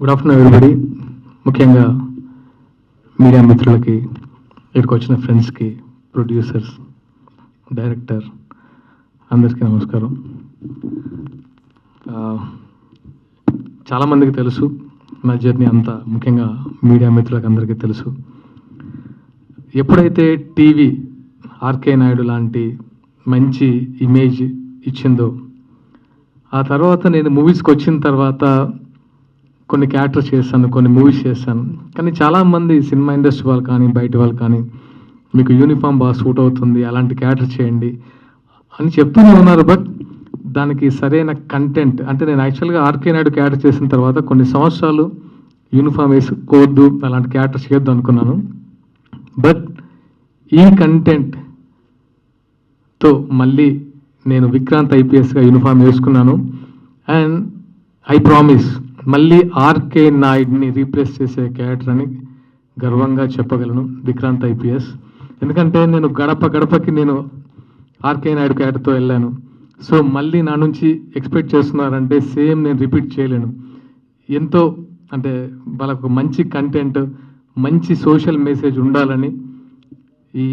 Good afternoon everybody ముఖ్యంగా media మిత్రులకి ఇక్కడికి వచ్చిన ఫ్రెండ్స్కి ప్రొడ్యూసర్స్ డైరెక్టర్ అందరికీ నమస్కారం. చాలామందికి తెలుసు నా జర్నీ అంతా ముఖ్యంగా మీడియా మిత్రులకు అందరికీ తెలుసు. ఎప్పుడైతే టీవీ ఆర్కే నాయుడు లాంటి మంచి ఇమేజ్ ఇచ్చిందో ఆ తర్వాత నేను మూవీస్కి వచ్చిన తర్వాత కొన్ని క్యారెక్టర్స్ చేశాను కొన్ని మూవీస్ చేశాను. కానీ చాలామంది సినిమా ఇండస్ట్రీ వాళ్ళు కానీ బయట వాళ్ళు కానీ మీకు యూనిఫామ్ బాగా సూట్ అవుతుంది అలాంటి క్యారెక్టర్ చేయండి అని చెప్తూనే ఉన్నారు. బట్ దానికి సరైన కంటెంట్ అంటే నేను యాక్చువల్గా ఆర్కే నాయుడు క్యారెక్టర్ చేసిన తర్వాత కొన్ని సంవత్సరాలు యూనిఫామ్ వేసుకోవద్దు అలాంటి క్యారెక్టర్ చేయొద్దు అనుకున్నాను. బట్ ఈ కంటెంట్తో మళ్ళీ నేను విక్రాంత్ ఐపీఎస్గా యూనిఫామ్ వేసుకున్నాను. అండ్ ఐ ప్రామిస్ మళ్ళీ ఆర్కే నాయుడిని రీప్లేస్ చేసే క్యారెక్టర్ అని గర్వంగా చెప్పగలను విక్రాంత్ ఐపీఎస్. ఎందుకంటే నేను గడప గడపకి నేను ఆర్కే నాయుడు క్యారెక్టర్తో వెళ్ళాను. సో మళ్ళీ నా నుంచి ఎక్స్పెక్ట్ చేస్తున్నారంటే సేమ్ నేను రిపీట్ చేయలేను. ఎంతో అంటే వాళ్ళకు మంచి కంటెంట్ మంచి సోషల్ మెసేజ్ ఉండాలని ఈ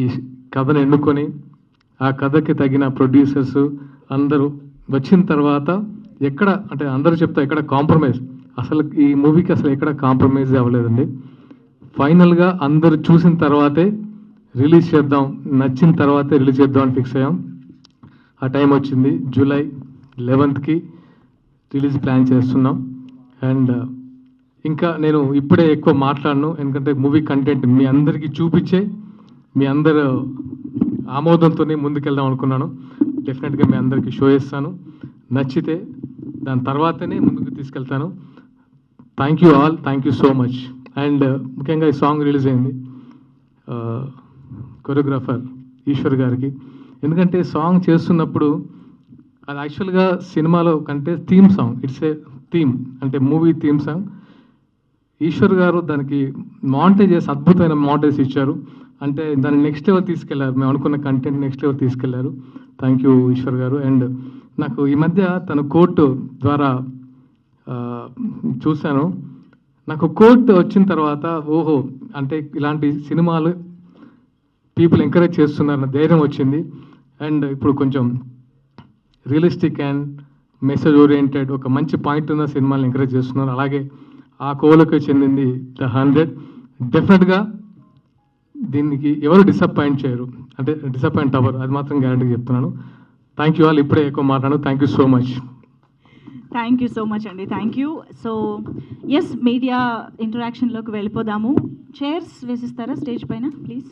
కథను ఎన్నుకొని ఆ కథకి తగిన ప్రొడ్యూసర్స్ అందరూ వచ్చిన తర్వాత ఎక్కడ అంటే అందరూ చెప్తా ఎక్కడ కాంప్రమైజ్ అసలు ఈ మూవీకి అసలు ఎక్కడ కాంప్రమైజ్ అవ్వలేదండి. ఫైనల్గా అందరు చూసిన తర్వాతే రిలీజ్ చేద్దాం నచ్చిన తర్వాతే రిలీజ్ చేద్దాం అని ఫిక్స్ అయ్యాం. ఆ టైం వచ్చింది జూలై లెవెన్త్కి రిలీజ్ ప్లాన్ చేస్తున్నాం. అండ్ uh, ఇంకా నేను ఇప్పుడే ఎక్కువ మాట్లాడను ఎందుకంటే మూవీ కంటెంట్ మీ అందరికీ చూపించే మీ అందరు ఆమోదంతోనే ముందుకెళ్దాం అనుకున్నాను. డెఫినెట్గా మీ అందరికీ షో చేస్తాను. నచ్చితే దాని తర్వాతనే ముందుకు తీసుకెళ్తాను. Thank you all thank you so much and ముఖ్యంగా ఈ సాంగ్ రిలీజ్ అయింది కొరియోగ్రాఫర్ ఈశ్వర్ గారికి. ఎందుకంటే సాంగ్ చేస్తున్నప్పుడు అది యాక్చువల్గా సినిమాలో కంటే theme song it's a theme అంటే movie theme song Eshwar garu దానికి మాంటేజ్ చేసి అద్భుతమైన మాంటేజ్ ఇచ్చారు. అంటే దాన్ని నెక్స్ట్ లెవెల్ తీసుకెళ్ళారు. మేము అనుకున్న కంటెంట్ నెక్స్ట్ లెవెల్ తీసుకెళ్ళారు. Thank you Eshwar garu. And నాకు ఈ మధ్య తన కోర్టు ద్వారా చూశాను. నాకు కోట్ వచ్చిన తర్వాత ఓహో అంటే ఇలాంటి సినిమాలు పీపుల్ ఎంకరేజ్ చేస్తున్నారన్న ధైర్యం వచ్చింది. అండ్ ఇప్పుడు కొంచెం రియలిస్టిక్ అండ్ మెసేజ్ ఓరియంటెడ్ ఒక మంచి పాయింట్ ఉన్న సినిమాలు ఎంకరేజ్ చేస్తున్నారు. అలాగే ఆ కోవలకు చెందింది ద హండ్రెడ్ డెఫినెట్గా దీనికి ఎవరు డిసప్పాయింట్ చేయరు. అంటే డిసప్పాయింట్ అవ్వరు. అది మాత్రం గ్యారంటీ చెప్తున్నాను. థ్యాంక్ యూ ఆల్ ఇప్పుడే ఎక్కువ మాట్లాడు thank you so much thank you so much అండి thank you so yes media ఇంటరాక్షన్లోకి వెళ్ళిపోదాము. చైర్స్ వేసిస్తారా స్టేజ్ పైన ప్లీజ్